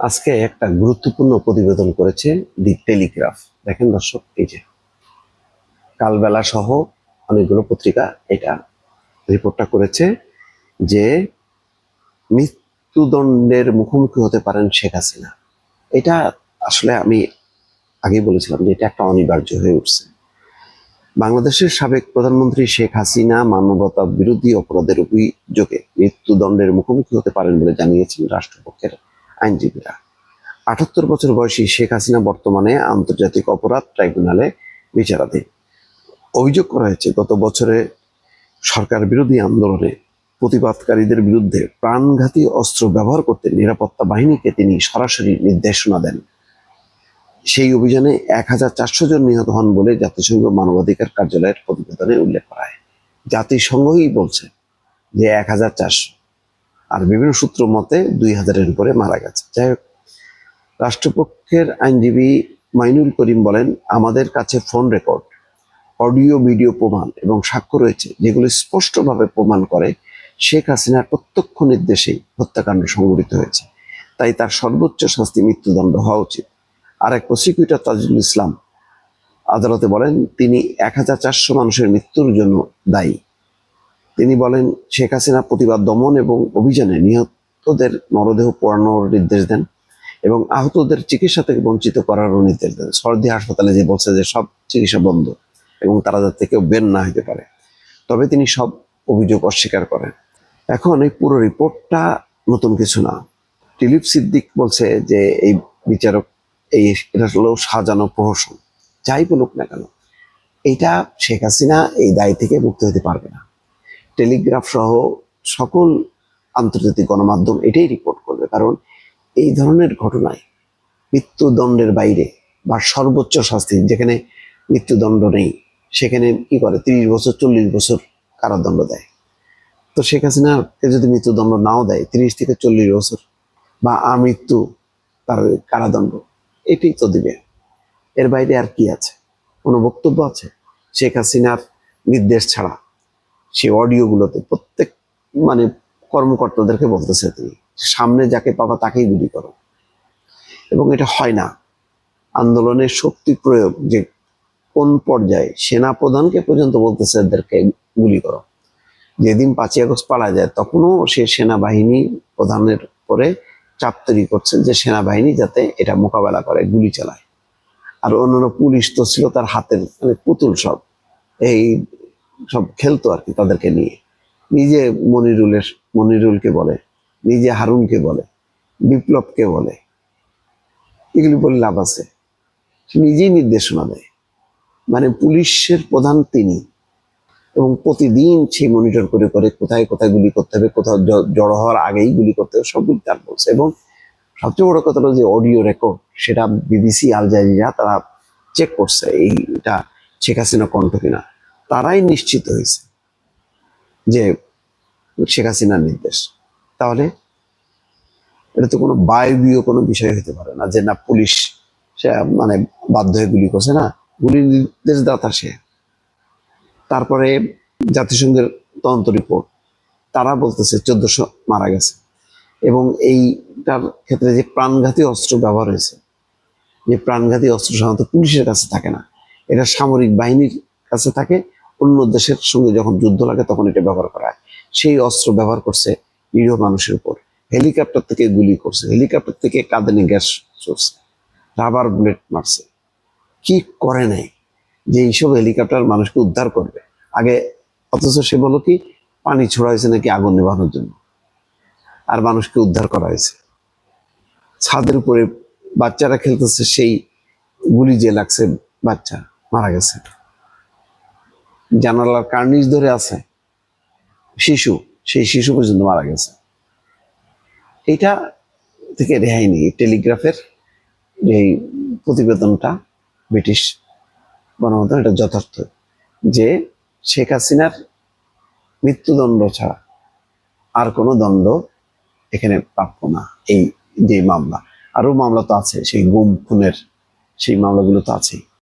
আজকে একটা গুরুত্বপূর্ণ প্রতিবেদন করেছে দি টেলিগ্রাফ। দেখেন দর্শক, এই যে কালবেলা সহ অনেকগুলো পত্রিকা এটা রিপোর্টটা করেছে যে মৃত্যুদণ্ডের মুখোমুখি হতে পারেন শেখ হাসিনা। এটা আসলে আমি আগে বলেছিলাম যে এটা একটা অনিবার্য হয়ে উঠছে। বাংলাদেশের সাবেক প্রধানমন্ত্রী শেখ হাসিনা মানবতা বিরোধী অপরাধের অভিযোগে মৃত্যুদণ্ডের মুখোমুখি হতে পারেন বলে জানিয়েছেন রাষ্ট্রপক্ষের আইনজীবীরা। আটাত্তর বছর বয়সী শেখ হাসিনা বর্তমানে আন্তর্জাতিক অপরাধ ট্রাইব্যুনালে বিচারাধীন। অভিযোগ করা হয়েছে, গত বছরে সরকার বিরোধী আন্দোলনে প্রতিবাদকারীদের বিরুদ্ধে প্রাণঘাতী অস্ত্র ব্যবহার করতে নিরাপত্তা বাহিনীকে তিনি সরাসরি নির্দেশনা দেন। সেই অভিযানে এক হাজার চারশো জন নিহত হন বলে জাতিসংঘ মানবাধিকার কার্যালয়ের প্রতিবেদনে উল্লেখ করা হয়। জাতিসংঘই বলছে যে এক হাজার চারশো আর বিভিন্ন সূত্র মতে দুই হাজারের উপরে মারা গেছে। যাই হোক, রাষ্ট্রপক্ষের আইনজীবী মাইনুল করিম বলেন, আমাদের কাছে ফোন রেকর্ড, অডিও, ভিডিও প্রমাণ এবং সাক্ষ্য রয়েছে যেগুলো স্পষ্টভাবে প্রমাণ করে শেখ হাসিনার প্রত্যক্ষ নির্দেশেই হত্যাকাণ্ড সংঘটিত হয়েছে। তাই তার সর্বোচ্চ শাস্তি মৃত্যুদণ্ড হওয়া উচিত। আর এক প্রসিকিউটর তাজুল ইসলাম আদালতে বলেন, তিনি এক হাজার চারশো মানুষের মৃত্যুর জন্য দায়ী। তিনি বলেন, শেখ হাসিনা প্রতিবাদ দমন এবং অভিযানে নিহতদের মরদেহ পোড়ানোর নির্দেশ দেন এবং আহতদের চিকিৎসা থেকে বঞ্চিত করারও নির্দেশ দেন। সর্দি হাসপাতালে যে বলছে যে সব চিকিৎসা বন্ধ এবং তারা যাতে কেউ বের না হতে পারে, তবে তিনি সব অভিযোগ অস্বীকার করেন। এখন এই পুরো রিপোর্টটা নতুন কিছু না। টিলিপ সিদ্দিক বলছে যে এই বিচারক, এই এটা হলো সাজানো প্রহসন। যাই বলুক না কেন, এটা শেখ হাসিনা এই দায় থেকে মুক্ত হতে পারবে না। টেলিগ্রাফ সহ সকল আন্তর্জাতিক গণমাধ্যম এটাই রিপোর্ট করবে। কারণ এই ধরনের ঘটনায় মৃত্যুদণ্ডের বাইরে বা সর্বোচ্চ শাস্তি, যেখানে মৃত্যুদণ্ড নেই, সেখানে কি করে? তিরিশ বছর, চল্লিশ বছর কারাদণ্ড দেয়। তো শেখ হাসিনাকে যদি মৃত্যুদণ্ড নাও দেয়, তিরিশ থেকে চল্লিশ বছর বা আমৃত্যু তার কারাদণ্ড, এটাই তো দিবে। এর বাইরে আর কি আছে? কোনো বক্তব্য আছে? শেখ হাসিনার নির্দেশ ছাড়া সে অডিওগুলোতে প্রত্যেক মানে কর্মকর্তাদেরকে বলতেছে তিনি, সামনে যাকে পাবা তাকেই গুলি করো। এবং এটা হয় না। আন্দোলনের শক্তি প্রয়োগ যে কোন পর্যায়ে সেনা প্রধানকে পর্যন্ত বলতেছে এদেরকে গুলি করো। যেদিন পাঁচই আগস্ট পালা যায়, তখনও সে সেনাবাহিনী প্রধানের পরে চাপ তৈরি করছে যে সেনাবাহিনী যাতে এটা মোকাবেলা করে, গুলি চালায়। আর অন্যান্য পুলিশ তো ছিল তার হাতের মানে পুতুল সব। এই সব খেলতো আর কি তাদেরকে নিয়ে। নিজে মনিরুলের, মনিরুলকে বলে, নিজে হারুনকে বলে, বিপ্লবকে বলে। এগুলি বলে লাভ আছে। নিজেই নির্দেশনা দেয়। মানে পুলিশের প্রধান তিনি। এবং প্রতিদিন সে মনিটর করে করে কোথায় কোথায় গুলি করতে হবে, কোথাও জড়ো হওয়ার আগেই গুলি করতে হবে, সবগুলি তার বলছে। এবং সবচেয়ে বড় কথা হলো যে অডিও রেকর্ড, সেটা বিবিসি, আল জাজিরা তারা চেক করছে, এইটা শেখ হাসিনা কণ্ঠ কিনা। তারাই নিশ্চিত হয়েছে যে শেখ হাসিনার নির্দেশ। তাহলে এটা তো কোনো বায়বীয় কোনো বিষয় হতে পারে না যে না পুলিশ সে মানে বাধ্য হয়ে গুলি করছে, না। গুলির নির্দেশদাতা সে। তারপরে জাতিসংঘের তদন্ত রিপোর্ট, তারা বলতেছে চোদ্দশো মারা গেছে। এবং এইটার ক্ষেত্রে যে প্রাণঘাতী অস্ত্র ব্যবহার হয়েছে, যে প্রাণঘাতী অস্ত্র সাধারণত পুলিশের কাছে থাকে না, এটা সামরিক বাহিনীর কাছে থাকে অন্য দেশের সঙ্গে যখন যুদ্ধ লাগে তখন এটা ব্যবহার করা হয়। সেই অস্ত্র ব্যবহার করছে নিরীহ মানুষের উপর। হেলিকপ্টার থেকে গুলি করছে। হেলিকপ্টার থেকে কাঁদানি গ্যাস চলছে রাবার বুলেট মারছে। কি করে নাই? যে এইসব হেলিকপ্টার মানুষকে উদ্ধার করবে। আগে অথচ সে বলো কি, পানি ছোড়া হয়েছে নাকি আগুন নেভানোর জন্য? আর মানুষকে উদ্ধার করা হয়েছে। ছাদের উপরে বাচ্চারা খেলতেছে, সেই গুলি যে লাগছে, বাচ্চা মারা গেছে। জানালার কার্নিশ ধরে আছে। শিশু, সেই শিশু পর্যন্ত মারা গেছে। এটা থেকে রেহাই নেই। টেলিগ্রাফের যে প্রতিবেদনটা ব্রিটিশ গণমাধ্যম, এটা যথার্থ যে শেখ হাসিনার মৃত্যুদণ্ড ছাড়া আর কোনো দণ্ড এখানে প্রাপ্য না, এই যে মামলা। আরও মামলা তো আছে, সেই গুম, খুনের সেই মামলাগুলো তো আছেই।